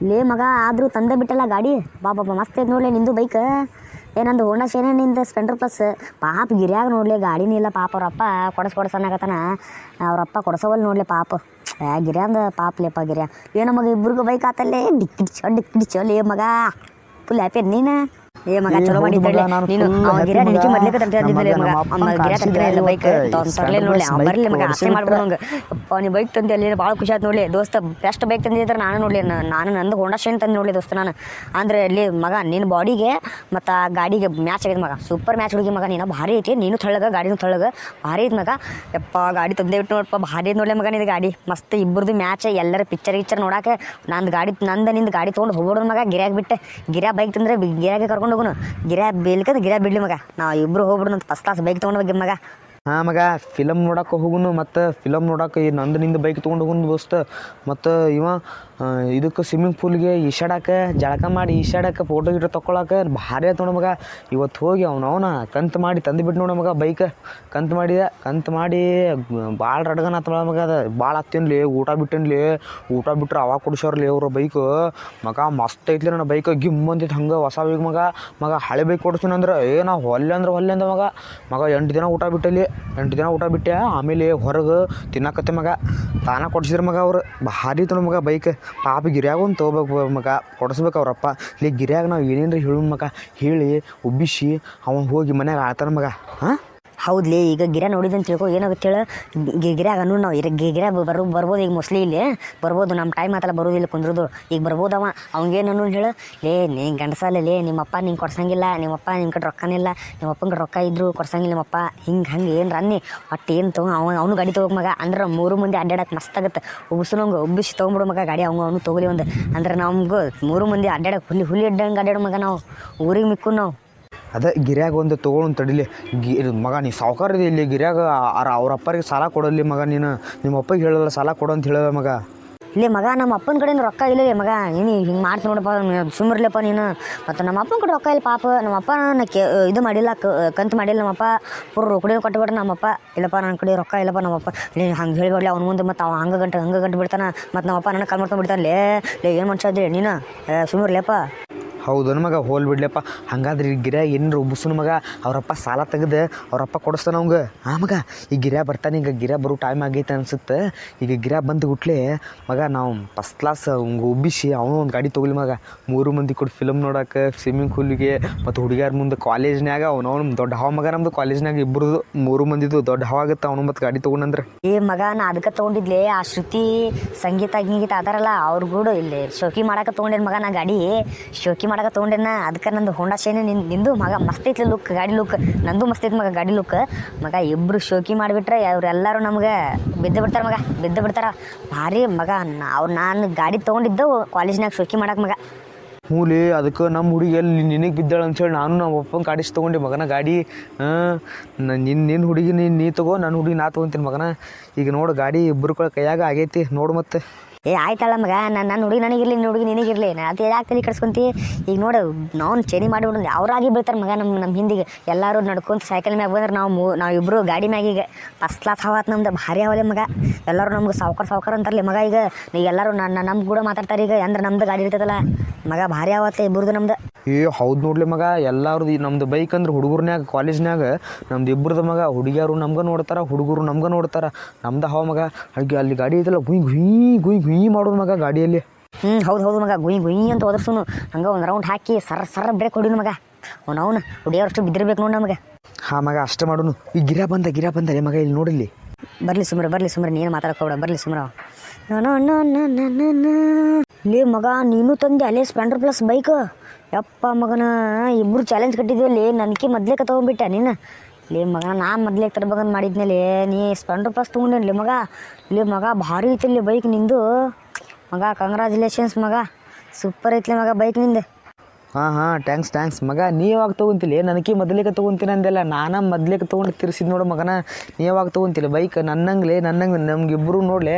ಲೇ ಮಗ ಆದರೂ ತಂದೆ ಬಿಟ್ಟಲ್ಲ ಗಾಡಿ ಬಾ ಬಾಬಾ ಮಸ್ತ್ ಐತೆ ನೋಡಲೇ ನಿಂದು ಬೈಕ್ ಏನಂದು ಹೋಂಡಾ ಶೇನೆ ನಿಂದ ಪ್ಲಸ್ ಪಾಪ ಗಿರ್ಯಾಗ ನೋಡಲಿ ಗಾಡಿನೇ ಇಲ್ಲ ಪಾಪ ಅವರಪ್ಪ ಕೊಡಸ್ ಕೊಡಸ್ ಅವ್ರಪ್ಪ ಕೊಡ್ಸವಲ್ ನೋಡ್ಲಿ ಪಾಪ ಏ ಗಿರ್ಯಾಂದ ಪಾಪ ಲೇಪ ಗಿರ್ಯ ಏನೋ ಮಗ ಇಬ್ರಿಗೂ ಬೈಕ್ ಆತಲ್ಲೇ ಡಿಕ್ಕಿ ಚೊ ಡಿಕ್ಕಿ ಚೊ ಲೇ ಮಗ ಫುಲ್ ಹ್ಯಾಪಿ ನೀನು ಏ ಮಗ ಚಲೋ ಮಾಡಿದ್ದಳೆ. ನೀನು ಅವ ಮಗ. ಅಮ್ಮ ಇಲ್ಲ ಬೈಕ್ ತರಲೇ ಅವ ಬರಲಿ ಮಗ ಆಸೆ ಅಪ್ಪ ನೀ ಬೈಕ್ ತಂದಿ ಅಲ್ಲಿ ಭಾಳ ಖುಷಿ ಆಯ್ತು ನೋಡ್ಲಿ. ದೋಸ್ತ ಬೆಸ್ಟ್ ಬೈಕ್ ತಂದಿದ್ರೆ ನಾನು ನೋಡ್ಲಿ. ನಾನು ನಂದು ಹೋಂಡಾ ಶೈನ್ ತಂದು ನೋಡ್ಲಿ ದೋಸ್ತ ನಾನು. ಅಂದ್ರೆ ಅಲ್ಲಿ ಮಗ ನಿನ್ನ ಬಾಡಿಗೆ ಮತ್ತು ಆ ಗಾಡಿಗೆ ಮ್ಯಾಚ್ ಆಗಿದೆ ಮಗ. ಸೂಪರ್ ಮ್ಯಾಚ್ ಹುಡುಗಿ ಮಗ ನೀನು. ಭಾರಿ ಐತಿ. ನೀನು ತಳ್ಳಗ ಗಾಡಿನೂ ತಳ್ಳಗ. ಭಾರಿ ಐತಿ ಮಗ. ಯಪ್ಪ ಗಾಡಿ ತಂದೆ ಬಿಟ್ಟು ನೋಡಪ್ಪ. ಭಾರಿ ಐತಿ ನೋಡ್ಲಿ ಮಗ ನಿನ್ನ ಗಾಡಿ. ಮಸ್ತ್ ಇಬ್ಬರದು ಮ್ಯಾಚ್ ಎಲ್ಲರ ಪಿಕ್ಚರ್ ಗಿಚ್ಚರ್ ನೋಡಕ್ಕೆ ನಂದು ಗಾಡಿ ನಂದ ನಿಂದ ಗಾಡಿ ತೊಗೊಂಡು ಹೋಗೋದ್ ಮಗ. ಗಿರ್ಯಾಗ ಬಿಟ್ಟೆ. ಗಿರ್ಯಾ ಬೈಕ್ ತಂದ್ರೆ ಗಿರ್ಯಾಗೆ ಕರ್ಕೊಂಡು ಹೋಗೋನು. ಗಿರ್ಯಾ ಬೇಲ್ಕಂದ್ರೆ ಗಿರ್ಯಾ ಬಿಡ್ಲಿ ಮಗ. ನಾವು ಇಬ್ರು ಹೋಗ್ಬಿಡೋಣ ಫಸ್ಟ್ ಕ್ಲಾಸ್ ಬೈಕ್ ತೊಗೊಂಡು ಹೋಗಿ ಮಗ. ಹಾಂ ಮಗ ಫಿಲಮ್ ನೋಡಕ್ಕೆ ಹೋಗುನು, ಮತ್ತು ಫಿಲಮ್ ನೋಡಕ್ಕೆ ಈ ನಂದು ಬೈಕ್ ತೊಗೊಂಡು ಹೋಗುನು ದೋಸ್ತ. ಮತ್ತು ಇವ ಇದಕ್ಕೆ ಸ್ವಿಮ್ಮಿಂಗ್ ಪೂಲ್ಗೆ ಈಶಾಡಕ್ಕೆ ಜಳಕ ಮಾಡಿ ಈಶಾಡಕ್ಕೆ ಫೋಟೋ ಗಿಟೋ ತೊಗೊಳಕ್ಕೆ ಭಾರಿ ಆಯ್ತು ನೋಡು ಮಗ. ಇವತ್ತು ಹೋಗಿ ಅವನವನ ಕಂತು ಮಾಡಿ ತಂದುಬಿಟ್ಟು ನೋಡಿ ಮಗ ಬೈಕ್ ಕಂತು ಮಾಡಿದ, ಕಂತು ಮಾಡಿ ಭಾಳ ರಡ್ಗನ ಆತ ಮಗ ಅದು. ಭಾಳ ಹತ್ತಿನ್ಲಿ ಊಟ ಬಿಟ್ಟಿನ್ಲಿ ಊಟ ಬಿಟ್ರೆ ಅವಾಗ ಕೊಡ್ಸ್ಯಾರ್ಲಿ ಅವ್ರ ಬೈಕು ಮಗ ಮಸ್ತ್ ಐತ್ಲಿ ನನ್ನ ಬೈಕ್ ಗಿಮ್ ಬಂದಿತ್ತು ಹಂಗೆ ಹೊಸ ಬೈಕ್ ಮಗ. ಮಗ ಹಳೆ ಬೈಕ್ ಕೊಡ್ತೀನಿ ಅಂದ್ರೆ, ಏ ನಾ ಹೊಲ್ಲೆ ಅಂದ್ರೆ ಹೊಲ್ಲೆ ಅಂದ ಮಗ. ಮಗ ಎಂಟು ದಿನ ಊಟ ಬಿಟ್ಟಲ್ಲಿ ಎಂಟು ದಿನ ಊಟ ಬಿಟ್ಟೆ. ಆಮೇಲೆ ಹೊರಗೆ ತಿನ್ನಕತ್ತೆ ಮಗ. ತಾನ ಕೊಡ್ಸಿದ್ರ ಮಗ ಅವ್ರು. ಭಾರಿ ಇತ್ತು ಮಗ ಬೈಕ್ ಪಾಪ ಗಿರ್ಯಾಗ ಒಂದು ತೊಗೋಬೇಕು ಮಗ, ಕೊಡಿಸ್ಬೇಕು ಅವ್ರಪ್ಪ. ಇಲ್ಲಿ ಗಿರ್ಯಾಗ ನಾವು ಏನೇನ್ರಿ ಹೇಳು ಮಗ, ಹೇಳಿ, ಉಬ್ಬಿಸಿ ಅವ ಹೋಗಿ ಮನ್ಯಾಗ ಆಳ್ತಾನೆ ಮಗ, ಹಾಂ? ಹೌದ್ಲಿ, ಈಗ ಗಿರ ನೋಡಿದಂತ ತಿಳ್ಕೊ, ಏನಾಗುತ್ತೆ ಹೇಳು? ಗಿರ್ಯಾಗ ಅನ್ನು ನಾವು ಇರ ಗಿ- ಗಿರ ಬರೋ, ಬರ್ಬೋದು ಈಗ ಮೋಸ್ಟ್ಲಿ ಇಲ್ಲಿ. ಬರ್ಬೋದು ನಮ್ಮ ಟೈಮ್ ಆತಲ್ಲ ಬರೋದು ಇಲ್ಲಿ ಕುಂದ್ರದು. ಈಗ ಬರ್ಬೋದವ. ಅವ್ನಿಗೇನು ಹೇಳು? ಲೇ ನೀ ಗಂಡಸಲ್ಲ ಲೇ ನಿಮ್ಮಪ್ಪ ನಿಂಗೆ ಕೊಡ್ಸಂಗಿಲ್ಲ. ನಿಮ್ಮಪ್ಪ ನಿಮ್ಮ ಕಡೆ ರೊಕ್ಕನಿಲ್ಲ ಕಡೆ ರೊಕ್ಕ ಇದ್ರು ಕೊಡ್ಸಂಗಿಲ್ಲ ನಿಮ್ಮಪ್ಪ ಹಿಂಗೆ, ಹಂಗೆ ಏನು ರನ್ನಿ ಒಟ್ಟು ಏನು ತೊಗೊ, ಅವ, ಅವನು ಗಾಡಿ ತೊಗೋ ಮಗ. ಅಂದ್ರೆ ಮೂರು ಮಂದಿ ಅಡ್ಡಾಡಕ್ಕೆ ಮಸ್ತ್ ಆಗುತ್ತೆ. ಉಬ್ಬಿಸಿ ತೊಗೊಂಬಿಡು ಮಗ ಗಾಡಿ. ಅವ್ನು ಅವನು ತೊಗೊಲಿ ಒಂದು. ಅಂದ್ರೆ ನಮ್ಗೆ ಮೂರು ಮಂದಿ ಅಡ್ಡಾಡಕ್ಕೆ ಹುಲಿ ಹುಲಿ ಅಡ್ಡಂಗೆ ಅಡ್ಡಾಡೋ ಮಗ ನಾವು. ಊರಿಗೆ ಮಿಕ್ಕು ನಾವು. ಅದೇ ಗಿರ್ಯಾಗ ಒಂದು ತೊಗೊಂಡು ತಡಿಲಿ ಗಿ ಮಗ, ನೀ ಸಾವ್ಕಾರ ಇದೆ ಇಲ್ಲಿ ಗಿರ್ಯಾಗ? ಅವ್ರ ಅಪ್ಪರಿಗೆ ಸಾಲ ಕೊಡಲಿ ಮಗ ನೀನು. ನಿಮ್ಮ ಅಪ್ಪಗೆ ಹೇಳಲ್ಲ ಸಾಲ ಕೊಡು ಅಂತ ಹೇಳಲ್ಲ ಮಗ. ಇಲ್ಲಿ ಮಗ, ನಮ್ಮ ಅಪ್ಪನ ಕಡೆಯಿಂದ ರೊಕ್ಕ ಇಲ್ಲ ಮಗ. ನೀನು ಹಿಂಗೆ ಮಾಡ್ತಿ ನೋಡಪ್ಪ ಸುಮ್ಮರ್ಲಪ್ಪ ನೀನು ಮತ್ತು ನಮ್ಮ ಅಪ್ಪನ ಕಡೆ ರೊಕ್ಕ ಇಲ್ಲ ಪಾಪ. ನಮ್ಮ ಅಪ್ಪ ನಾನು ಕೆ ಇದು ಮಾಡಿಲ್ಲ ಕಂತು ಮಾಡಿಲ್ಲ ನಮ್ಮಪ್ಪ ಪೂರ ಕೊಟ್ಟು ಕೊಟ್ಬಿಟ್ರೆ ನಮ್ಮಪ್ಪ ಇಲ್ಲಪ್ಪ, ನನ್ನ ಕಡೆ ರೊಕ್ಕ ಇಲ್ಲಪ್ಪ ನಮ್ಮಪ್ಪ ನೀನು ಹಂಗೆ ಹೇಳಿಬಿಡ್ಲಿ ಅವ್ನ ಮುಂದೆ. ಮತ್ತು ಅವ ಹಂಗೆ ಗಂಟೆ ಹಂಗೆ ಗಂಟೆ ಬಿಡ್ತಾನೆ. ಮತ್ತು ನಮ್ಮಪ್ಪ ನನ್ನ ಕಾಲ್ ಮಾಡ್ಕೊಂಡು ಬಿಡ್ತಾನೆ ಲೇ. ಲೇ, ಏನು ಮನುಷ್ಯ ಅದೇ ನೀನು? ಸುಮ್ಮರ್ಲೇಪ್ಪ ಹೌದನ ಮಗ ಹೋಲ್ ಬಿಡ್ಲಪ್ಪ ಹಂಗಾದ್ರೆ ಈ ಗಿರ ಏನ್ರು ಉಬ್ಬಿಸ್ನು ಮಗ? ಅವ್ರಪ್ಪ ಸಾಲ ತೆಗೆದು ಅವರಪ್ಪ ಕೊಡಿಸ್ತಾನ ಅವಂಗ. ಆ ಮಗ, ಈ ಗಿರ ಬರ್ತಾನೆ, ಈಗ ಗಿರ ಬರೋ ಟೈಮ್ ಆಗೈತೆ ಅನ್ಸುತ್ತೆ. ಈಗ ಗಿರ ಬಂದು ಗುಟ್ಲೆ, ಮಗ, ನಾವು ಫಸ್ಟ್ ಕ್ಲಾಸ್ ಹಂಗೆ ಉಬ್ಬಿಸಿ ಅವನು ಒಂದು ಗಾಡಿ ತೊಗೊಲಿ ಮಗ. ಮೂರು ಮಂದಿ ಕೊಟ್ಟು ಫಿಲಮ್ ನೋಡಕ್ಕೆ ಸ್ವಿಮ್ಮಿಂಗ್ ಪೂಲಿಗೆ ಮತ್ತು ಹುಡುಗಿಯರ ಮುಂದೆ ಕಾಲೇಜ್ನ್ಯಾಗ ಅವ್ನು ಅವ್ನು ದೊಡ್ಡ ಹಾವ ಮಗ ನಮ್ದು ಕಾಲೇಜ್ನಾಗ ಇಬ್ಬರದು ಮೂರು ಮಂದಿದು ದೊಡ್ಡ ಹಾವ ಆಗುತ್ತೆ, ಅವನು ಮತ್ತು ಗಾಡಿ ತೊಗೊಂಡಂದ್ರೆ ಏ ಮಗ, ನಾ ಅದಕ್ಕೆ ತೊಗೊಂಡಿದ್ಲೆ, ಆ ಶ್ರುತಿ ಸಂಗೀತ ಗೀತ ಅದಾರಲ್ಲ, ಅವ್ರ ಕೂಡ ಇಲ್ಲಿ ಶೋಕಿ ಮಾಡಕ್ಕೆ ತೊಗೊಂಡೇನು ಮಗ ನಾ ಗಾಡಿ. ಶೋಕಿ ಮಾಡಕ್ಕೆ ತೊಗೊಂಡೇನ, ಅದಕ್ಕೆ ನಂದು ಹೋಂಡಾ ಶೈನ್ ನಿನ್ ನಿಂದು ಮಗ ಮಸ್ತ್ ಐತ್ಲಿ ಲುಕ್ ಗಾಡಿ ಲುಕ್ ನಂದು ಮಸ್ತ್ ಐತಿ ಮಗ ಗಾಡಿ ಲುಕ್ ಮಗ ಇಬ್ರು ಶೋಕಿ ಮಾಡಿಬಿಟ್ರೆ ಅವರೆಲ್ಲರೂ ನಮ್ಗೆ ಬಿದ್ದು ಬಿಡ್ತಾರೆ ಮಗ, ಬಿದ್ದು ಬಿಡ್ತಾರ. ಭಾರಿ ಮಗ ಅವ್ರು ನಾನು ಗಾಡಿ ತೊಗೊಂಡಿದ್ದು ಕಾಲೇಜ್ನಾಗ ಶೋಕಿ ಮಾಡಕ್ಕೆ ಮಗ. ಮೂಲಿ, ಅದಕ್ಕೆ ನಮ್ಮ ಹುಡುಗಿ ಎಲ್ಲಿ ನಿನಗೆ ಬಿದ್ದಾಳ ಅಂತೇಳಿ ನಾನು ನಮ್ಮ ಅಪ್ಪನ ಕಾಡಿಸಿ ತೊಗೊಂಡೆ ಮಗನ ಗಾಡಿ. ನಿನ್ನ ನಿನ್ನ ಹುಡುಗಿ ನೀನು ನೀ ತಗೋ ನನ್ನ ಹುಡುಗಿ ನಾ ತೊಗೊಂತೀನಿ ಮಗನ. ಈಗ ನೋಡು ಗಾಡಿ ಇಬ್ಬರು ಕೈಯಾಗ ಆಗೈತಿ, ನೋಡು ಮತ್ತೆ. ಏ, ಆಯ್ತಲ್ಲ ಮಗ, ನಾನು ನನ್ನ ಹುಡುಗಿ ನನಗಿರ್ಲಿ ನಿನ್ನ ಹುಡುಗಿ ನಿನಗಿರ್ಲಿ. ನಾನು ಅದು ಯಾಕೆ ತಲೆ ಕಡ್ಸ್ಕೊಂತಿ? ಈಗ ನೋಡು ನಾವು ಚೇನಿ ಮಾಡಿಬಿಡೋದು ಅವರಾಗಿ ಬೀಳ್ತಾರೆ ಮಗ ನಮ್ಮ ನಮ್ಮ ಹಿಂದಿಗೆ. ಎಲ್ಲರೂ ನಡ್ಕೊಂತ ಸೈಕಲ್ ಮ್ಯಾಗ ಬಂದ್ರೆ ನಾವು ಮೂ ನಾವು ಇಬ್ಬರು ಗಾಡಿ ಮ್ಯಾಗ ಈಗ ಫಸ್ಟ್ ಕ್ಲಾಸ್ ಹವಾತ್ ನಮ್ದು, ಭಾರಿ ಅವಲೆ ಮಗ. ಎಲ್ಲರೂ ನಮ್ಗೆ ಸಾವ್ಕಾರ ಸಾವ್ಕಾರ ಅಂತಾರಲಿ ಮಗ ಈಗ. ಈಗ ಎಲ್ಲರೂ ನನ್ನ ನಮ್ಮ ಕೂಡ ಮಾತಾಡ್ತಾರೆ ಈಗ, ಅಂದ್ರೆ ನಮ್ದು ಗಾಡಿ ಇರ್ತದಲ್ಲ. ಮಗ ಭಾರಿ ಆವತ್ತೆ ಇಬ್ಬರದು ನಮ್ದು. ಏ, ಹೌದು ನೋಡ್ಲಿ ಮಗ, ಎಲ್ಲಾರ್ದು ನಮ್ದು ಬೈಕ್ ಅಂದ್ರೆ ಹುಡುಗರ್ನ್ಯಾಗ ಕಾಲೇಜ್ನ್ಯಾಗ ನಮ್ದು ಇಬ್ಬರದು ಮಗ. ಹುಡುಗಿಯರು ನಮ್ಗೆ ನೋಡ್ತಾರ, ಹುಡುಗರು ನಮ್ಗೆ ನೋಡ್ತಾರ. ನಮ್ದು ಹವ ಮಗ. ಅಲ್ಲಿ ಗಾಡಿ ಐತಲ್ಲ ಗುಯ್ ಗುಯ್ ಗುಯ್ ಗುಯ್ ಮಾಡೋದು ಮಗ ಗಾಡಿಯಲ್ಲಿ. ಹ್ಞೂ ಹೌದು ಹೌದು ಮಗ. ಗುಯಿ ಗುಯಿ ಅಂತ ಹೋದ್ರಸುನು ಹಂಗೆ ಒಂದು ರೌಂಡ್ ಹಾಕಿ ಸರ್ ಸರ್ ಬ್ರೇಕ್ ಹೊಡಿನು ಮಗ. ಅವ್ನು ಅವನು ಹುಡಿಯೋರಷ್ಟು ಬಿದ್ದಿರ್ಬೇಕು ನೋಡಿ ನಮಗೆ. ಹಾಂ ಮಗ ಅಷ್ಟೇ ಮಾಡೋನು. ಈ ಗಿರ ಬಂದ ಗಿರ ರೀ ಮಗ ಇಲ್ಲಿ ನೋಡಿಲ್ಲಿ. ಬರ್ಲಿ ಸುಮ್ರ ಬರ್ಲಿ ಸುಮ್ರ ನೀನು ಮಾತಾಡ್ಕೋಬೇಡ ಬರ್ಲಿ ಸುಮ್ರ. ಲೇ ಮಗ ನೀನು ತಂದೆ ಅಲ್ಲೇ ಸ್ಪ್ಲೆಂಡರ್ ಪ್ಲಸ್ ಬೈಕ್ ಯಪ್ಪ ಮಗನ ಇಬ್ರು ಚಾಲೆಂಜ್ ಕಟ್ಟಿದ್ವಿ ಅಲ್ಲಿ. ನನಗೆ ಮೊದ್ಲೇಕ ತೊಗೊಂಡ್ಬಿಟ್ಟೆ ನೀನು ಲೇ ಮಗ, ನಾ ಮೊದ್ಲೇಕ ತರ್ಬೇಕಂತ ಮಾಡಿದ್ಮೇಲೆ ನೀ ಸ್ಪೆಂಡರ್ ಪ್ಲಸ್ ತೊಗೊಂಡೇನಿ ಮಗ? ಲೇ ಮಗ, ಭಾರಿ ಐತಿಲ್ಲಿ ಬೈಕ್ ನಿಂದು. ಮಗ ಕಂಗ್ರಾಚುಲೇಷನ್ಸ್ ಮಗ. ಸೂಪರ್ ಐತ್ಲಿ ಮಗ ಬೈಕ್ ನಿಂದು. ಹಾಂ ಹಾಂ ಟ್ಯಾಂಕ್ಸ್ ಟ್ಯಾಂಕ್ಸ್ ಮಗ, ನೀ ಯಾವಾಗ ತೊಗೊಂತಿಲ್ಲ ನನಗೆ ಮೊದಲಿಗೆ ತೊಗೊಂತೀನಿ ಅಂದೆಲ್ಲ, ನಾನು ಮೊದಲಿಗೆ ತೊಗೊಂಡು ತಿರ್ಸಿದ್ ನೋಡು ಮಗನ. ನೀ ಯಾವಾಗ ತೊಗೊಂತಿಲ್ಲ ಬೈಕ್ ನನ್ನಂಗ್ಲೆ, ನನ್ನಂಗೆ, ನಮ್ಗಿಬ್ರು ನೋಡ್ಲೆ.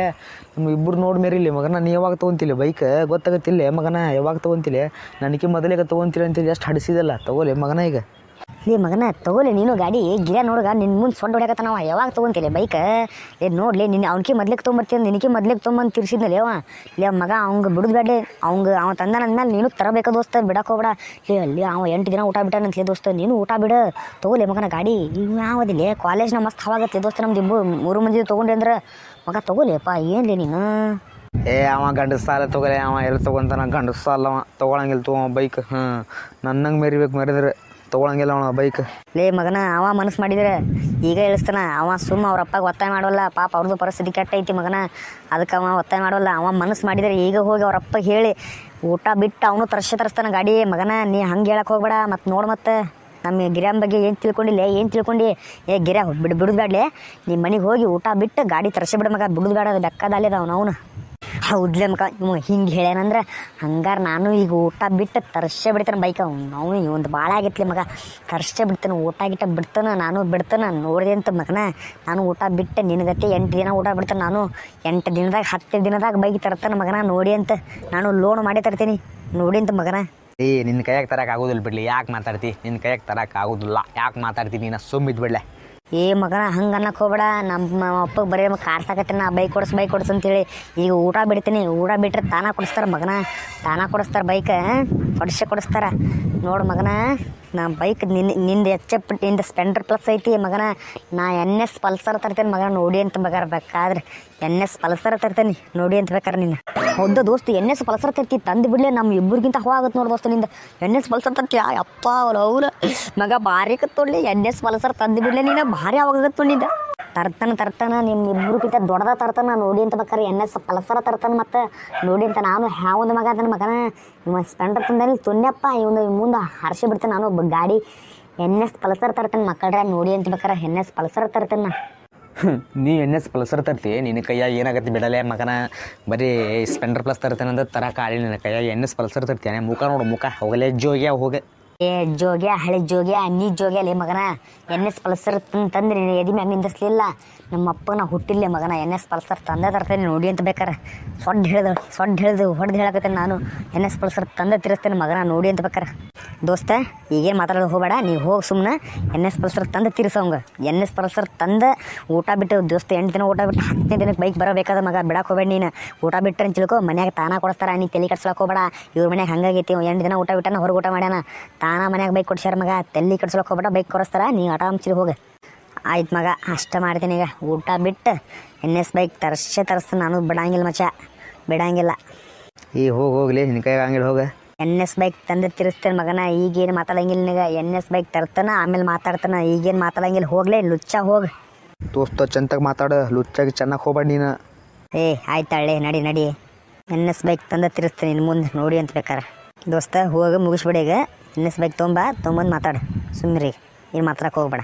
ಇಬ್ಬರು ನೋಡಿ ಮೇರಿಲಿ ಮಗನ, ನೀ ಯಾವಾಗ ತೊಗೊಂತಿಲ್ಲ ಬೈಕ್ ಗೊತ್ತಾಗತ್ತಿಲ್ಲ ಮಗನ, ಯಾವಾಗ ತೊಗೊಂತಿಲ್ಲ ನನಗೆ ಮೊದಲಿಗೆ ತೊಗೊಂತಿಲ್ಲ ಅಂತೇಳಿ ಎಷ್ಟು ಹಡಿಸಿದಲ್ಲ, ತಗೋಲೆ ಮಗನ ಈಗ. ಲೇ ಮಗನ ತಗೋಲಿ ನೀನು ಗಾಡಿ ಗಿರ ನೋಡಗ ನಿನ್ನ ಮುಂದೆ ಸೊಂಡ ಹೊಡ್ಯಾಕತ್ತ ನಾವು ಯಾವಾಗ ತಗೊಂತಿಲ್ಲ ಬೈಕ್ ಏ ನೋಡ್ಲಿ ನಿನ್ನ ಅವ್ನಿಗೆ ಮೊದ್ಲಿಗೆ ತೊಗೊಂಬರ್ತೀನಿ ನಿನಗೆ ಮೊದ್ಲಿಗೆ ತೊಗೊಂಬಂದು ತಿರ್ಸಿದ್ನಲ್ಲ ಅವ. ಲೇ ಮಗ, ಅವಂಗೆ ಬಿಡುದು ಬೇಡ ಅವಂಗ, ಅವ ತಂದ ಅಂದ್ಮೇಲೆ ನೀನು ತರಬೇಕು ದೋಸ್ತ ಬಿಡಕ್ಕೆ ಲೇ ಅಲ್ಲಿ ಅವ ಎಂಟು ದಿನ ಊಟ ಬಿಟ್ಟಾನಂತಲೇ ದೋಸ್ತ, ನೀನು ಊಟ ಬಿಡ. ತಗೋಲಿ ಮಗನ ಗಾಡಿ. ಯಾವದಿಲ್ಲ ಕಾಲೇಜ್ನ ಮಸ್ತ್ ಹವಾಗತ್ತೆ ದೋಸ್ತ, ನಮ್ದು ಇಬ್ಬರು ಮೂರು ಮಂದಿ ತೊಗೊಂಡೆ ಅಂದ್ರೆ. ಮಗ ತಗೋಲಿಯಪ್ಪ ಏನ್ಲಿ ನೀನು? ಏ, ಅವ ಗಂಡ ಸಾಲ ತೊಗೊಲೆ ಅವ ಎಲ್ಲಿ ತೊಗೊಂತಾನ ಗಂಡ ಸಾಲ ಅವ. ತೊಗೊಳಂಗಿಲ್ಲ ತಗೋ ಬೈಕ್ ಹಾಂ ನನ್ನಂಗೆ ಮೇರಿಬೇಕು, ಮೆರೆದ್ರೆ ತೊಗೊಳಂಗಿಲ್ಲ ಅವನ ಬೈಕ್ ಲೇ ಮಗನ, ಅವ ಮನಸ್ಸು ಮಾಡಿದ್ರೆ ಈಗ ಇಳಿಸ್ತಾನ ಅವ ಸುಮ್ಮ ಅವ್ರ ಅಪ್ಪಗೆ ಒತ್ತಾಯ ಮಾಡೋಲ್ಲ. ಪಾಪ ಅವ್ರದ್ದು ಪರಿಸ್ಥಿತಿ ಕೆಟ್ಟ ಐತಿ ಮಗನ. ಅದಕ್ಕೆ ಅವ ಒತ್ತಾಯ ಮಾಡೋಲ್ಲ. ಅವ ಮನಸ್ಸು ಮಾಡಿದ್ರೆ ಈಗ ಹೋಗಿ ಅವ್ರ ಅಪ್ಪಗೆ ಹೇಳಿ, ಊಟ ಬಿಟ್ಟು ಅವನು ತರ್ಸಿ ತರಿಸ್ತಾನೆ ಗಾಡಿ. ಮಗನ, ನೀ ಹಂಗೆ ಹೇಳಕ್ಕೆ ಹೋಗ್ಬೇಡ. ಮತ್ತು ನೋಡು ಮತ್ತೆ. ನಮ್ಮ ಗಿರ್ಯಾಮ್ ಬಗ್ಗೆ ಏನು ತಿಳ್ಕೊಂಡಿಲ್ಲ? ಏನು ತಿಳ್ಕೊಂಡು? ಏ, ಗಿರ್ಯಾ, ಬಿಡು, ಬಿಡುದು ಬೇಡಲೆ ನಿಮ್ಮ ಮನೆಗೆ ಹೋಗಿ ಊಟ ಬಿಟ್ಟು ಗಾಡಿ ತರ್ಸಿ ಬಿಡು ಮಗ. ಬಿಡುದು ಬೇಡ ಅದು ಬೆಕ್ಕದಲ್ಲದ ಅವನು ಅವನು. ಹೌದ್ಲೆ ಮಗ ಇವ ಹಿಂಗೆ ಹೇಳ್ಯಾನಂದ್ರೆ ಹಂಗಾರೆ ನಾನು ಈಗ ಊಟ ಬಿಟ್ಟು ತರ್ಸೆ ಬಿಡ್ತಾನೆ ಬೈಕ. ನಾವು ಒಂದು ಭಾಳ ಆಗೈತ್ಲೆ ಮಗ. ತರ್ಸೆ ಬಿಡ್ತಾನೆ, ಊಟ ಗಿಟ್ಟ ಬಿಡ್ತಾನೆ, ನಾನು ಬಿಡ್ತಾನೆ, ನೋಡಿದೆ ಅಂತ ಮಗನ. ನಾನು ಊಟ ಬಿಟ್ಟು ನಿನಗತ್ತೆ ಎಂಟು ದಿನ ಊಟ ಬಿಡ್ತಾನೆ, ನಾನು ಎಂಟು ದಿನದಾಗ, ಹತ್ತು ದಿನದಾಗ ಬೈಕ್ ತರ್ತಾನೆ ಮಗನ, ನೋಡಿ ಅಂತ ನಾನು ಲೋನ್ ಮಾಡಿ ತರ್ತೀನಿ. ನೋಡಿ ಅಂತ ಮಗನ. ಏ ನಿನ್ನ ಕೈಯಾಗ ತರಕ್ಕೆ ಆಗೋದಿಲ್ಲ ಬಿಡ್ಲಿ. ಯಾಕೆ ಮಾತಾಡ್ತಿ? ನಿನ್ನ ಕೈಯಾಗ ತರಕ್ಕೆ ಆಗೋದಿಲ್ಲ. ಯಾಕೆ ಮಾತಾಡ್ತಿ? ನೀನು ಸುಮ್ಮಿದ್ ಬಿಡ್ಲೆ. ಏ ಮಗನ, ಹಂಗೆ ಅನ್ನಕ್ಕೆ ಹೋಗ್ಬೇಡ. ನಮ್ಮ ಅಪ್ಪಗೆ ಬರೀ ಕಾರ್ಸಾಕತ್ತೀನಿ ನಾ ಬೈಕ್ ಕೊಡಿಸ್ ಬೈಕ್ ಕೊಡ್ಸು ಅಂತೇಳಿ. ಈಗ ಊಟ ಬಿಡ್ತೀನಿ. ಊಟ ಬಿಟ್ಟರೆ ತಾನ ಕೊಡಿಸ್ತಾರೆ ಮಗನ. ತಾನ ಕೊಡಿಸ್ತಾರೆ ಬೈಕ್ ಕೊಡಿಸೇ ಕೊಡಿಸ್ತಾರೆ. ನೋಡು ಮಗನ. ನಾ ಬೈಕ್ ನಿನ್ನ ನಿಂದು ಎಚ್ ಎಫ್ ನಿಂದು ಸ್ಪೆಂಡರ್ ಪ್ಲಸ್ ಐತಿ ಮಗನ. ನಾ ಎನ್ ಎಸ್ ಪಲ್ಸರ್ ತರ್ತೇನೆ ಮಗನ, ನೋಡಿ ಅಂತ ಮಗರ ಬೇಕಾದ್ರೆ. ಎನ್ ಎಸ್ ಪಲ್ಸರ್ ತರ್ತೇನೆ, ನೋಡಿ ಅಂತ ಬೇಕಾರೆ ನೀನು ಹೌದ ದೋಸ್ತು ಎನ್ ಎಸ್ ಪಲ್ಸರ್ ತರ್ತಿ, ತಂದು ಬಿಡ್ಲೆ ನಮ್ಮ ಇಬ್ಬರಿಗಿಂತ ಹೋ ಆಗುತ್ತೆ ನೋಡಿ ದೋಸ್ತ ನಿಂದ. ಎನ್ ಎಸ್ ಪಲ್ಸರ್ ತರ್ತಿ ಅಪ್ಪ ಅವ್ರು ಅವ್ರ. ಮಗ ಭಾರಿ ಕತ್ತೊಡ್ಲಿ ಎನ್ ಎಸ್ ಪಲ್ಸರ್ ತಂದು ಬಿಡ್ಲೆ ನೀನು, ಭಾರಿ ಅವಾಗತ್ತೆ ನೋಡಿದ್ದ ತರ್ತಾನ ತರ್ತಾನ ನಿಮ್ಮ ಕಿತ್ತ ದೊಡ್ಡದ ತರ್ತನ ನೋಡಿ ಅಂತ ಬೇಕಾರೆ ಎನ್ ಎಸ್ ಪಲ್ಸರ ತರ್ತಾನ ಮತ್ತು ನೋಡಿ ಅಂತ ನಾನು ಒಂದು ಮಗ ಅದನ್ನ ಮಗನ. ಇವ ಸ್ಪೆಂಡರ್ ತಂದಲ್ಲಿ ತುನ್ಯಪ್ಪ ಇವನು ಮುಂದೆ ಹರ್ಷ ಬಿಡ್ತಾನೆ ನಾನು ಒಬ್ಬ ಗಾಡಿ. ಎನ್ ಎಸ್ ಪಲ್ಸರ್ ತರ್ತಾನೆ ಮಕ್ಕಳ್ರೆ ನೋಡಿ ಅಂತ ಬೇಕಾರೆ ಎನ್ ಎಸ್ ಪಲ್ಸರ್ ತರ್ತಾನೆ. ನೀ ಎನ್ ಎಸ್ ಪಲ್ಸರ್ ತರ್ತಿ, ನಿನ್ನ ಕೈಯಾಗ ಏನಾಗತ್ತೆ ಬಿಡಲೆ ಮಗನ? ಬರೀ ಸ್ಪೆಂಡರ್ ಪ್ಲಸ್ ತರ್ತಾನಂದ್ರೆ ತರ ಕಾಳಿ ನಿನ್ನ ಕೈಯಾಗ ಎನ್ ಎಸ್ ಪಲ್ಸರ್ ತರ್ತೀನಿ ಮುಖ ನೋಡು ಮುಖ ಹೋಗಲೇ ಜೋಗಿಯಾಗ ಹೋಗ. ಏ, ಜೋಗ್ಯ, ಹಳೆ ಜೋಗ್ಯ ನೀ ಜೋಗ್ಯ ಲೇ ಮಗನ. ಎನ್ ಎಸ್ ಪಲ್ಸರ್ ತಂದ್ರೆ ನೀನು ಎದಿ ಮ್ಯಾಮ್ ನಿಂದಿಸ್ಲಿಲ್ಲ ನಮ್ಮ ಅಪ್ಪನ ಹುಟ್ಟಿಲ್ಲ ಮಗನ. ಎನ್ ಎಸ್ ಪಲ್ಸರ್ ತಂದೆ ತರ್ತೇನೆ ನೋಡಿ ಅಂತ ಬೇಕಾರೆ. ಸೊಡ್ಡು ಹೇಳ್ದು ಸೊಡ್ಡು ಹೇಳ್ದು, ಹೊಡೆದು ಹೇಳಕತ್ತೇನೆ ನಾನು. ಎನ್ ಎಸ್ ಪಲ್ಸರ್ ತಂದೆ ತಿರ್ಸ್ತೇನೆ ಮಗನ, ನೋಡಿ ಅಂತ ಬೇಕಾರೆ. ದೋಸ್ತ, ಈಗೇನು ಮಾತಾಡೋದು ಹೋಗಬೇಡ. ನೀವು ಹೋಗಿ ಸುಮ್ಮನೆ ಎನ್ ಎಸ್ ಪಲ್ಸರ್ ತಂದು ತಿರ್ಸೋಂಗ ಎನ್ ಎಸ್ ಪಲ್ಸರ್ ತಂದು ಊಟ ಬಿಟ್ಟು, ದೋಸ್ತ ಎಂಟು ದಿನ ಊಟ ಬಿಟ್ಟು, ಹತ್ತನೇ ದಿನಕ್ಕೆ ಬೈಕ್ ಬರಬೇಕಾದ ಮಗ. ಬಿಡಕ್ಕೆ ಹೋಗಬೇಡ ನೀನು. ಊಟ ಬಿಟ್ಟರೆ ತಿಳ್ಕೊ, ಮನ್ಯಾಗ ತಾನ ಕೊಡಿಸ್ತಾರ. ನೀ ತಲೆ ಕಟ್ಸ್ಲಕ್ಕೆ ಹೋಗ್ಬೇಡ. ಇವ್ರ ಮನ್ಯಾಗ ಹಂಗಾಗೈತಿ. ಎಂಟು ದಿನ ಊಟ ಬಿಟ್ಟನ, ಹೊರಗೆ ಊಟ ಮಾಡ್ಯಾನ. ತಾನ ಮನ್ಯಾಗ ಬೈಕ್ ಕೊಡ್ಸ್ಯಾರ ಮಗ ತಲ್ಲಿ ಕಟ್ಸ್ಲಕ್ಕೆ ಹೋಗ್ಬೇಡ ಬೈಕ್ ಕೊಡಿಸ್ತಾರ ನೀ ಆಟ ಹಂಚಿರಿ ಹೋಗ. ಆಯ್ತು ಮಗ ಅಷ್ಟ ಮಾಡ್ತೀನಿ ಈಗ ಊಟ ಬಿಟ್ಟು ಎನ್ ಎಸ್ ಬೈಕ್ ತರ್ಸೆ ತರಿಸ್ತಾನೆ ನಾನು ಬಿಡಂಗಿಲ್ಲ ಮಚ್ಚ ಬಿಡಂಗಿಲ್ಲ. ಈ ಹೋಗಿ ಹೋಗ್ಲಿ ನಿನ್ನ ಕೈ ಹಂಗಿಲ್ಲ ಹೋಗ. ಎನ್ ಎಸ್ ಬೈಕ್ ತಂದು ತಿರ್ಸ್ತೇನೆ ಮಗನ ಈಗೇನು ಮಾತಾಡಂಗಿಲ್ಲ ನಿನಗೆ ಎನ್ ಎಸ್ ಬೈಕ್ ತರ್ತಾನ ಆಮೇಲೆ ಮಾತಾಡ್ತಾನ ಈಗೇನು ಮಾತಾಡಂಗಿಲ್ಲ ಹೋಗ್ಲೇ ಲುಚ್ಚ ಹೋಗ. ದೋಸ್ತ ಚಂತಾಗ ಮಾತಾಡು ಲುಚ್ಚಾಗಿ ಚೆನ್ನಾಗಿ ಹೋಗ್ಬೇಡ ನೀನು. ಏ ಆಯ್ತಾಳೆ ನಡಿ ನಡಿ. ಎನ್ ಎಸ್ ಬೈಕ್ ತಂದು ತಿರ್ಸ್ತೇನೆ ಇನ್ನು ಮುಂದೆ ನೋಡಿ ಅಂತ ಬೇಕಾರೆ. ದೋಸ್ತ ಹೋಗಿ ಮುಗಿಸ್ಬಿಡಿ ಈಗ. ಎನ್ ಎಸ್ ಬೈಕ್ ತೊಗೊಂಬ ತೊಗೊಂಬಂದು ಮಾತಾಡು. ಸುಮ್ಮನೆ ಏನು ಮಾತಾಡಕ್ಕೆ ಹೋಗ್ಬೇಡ.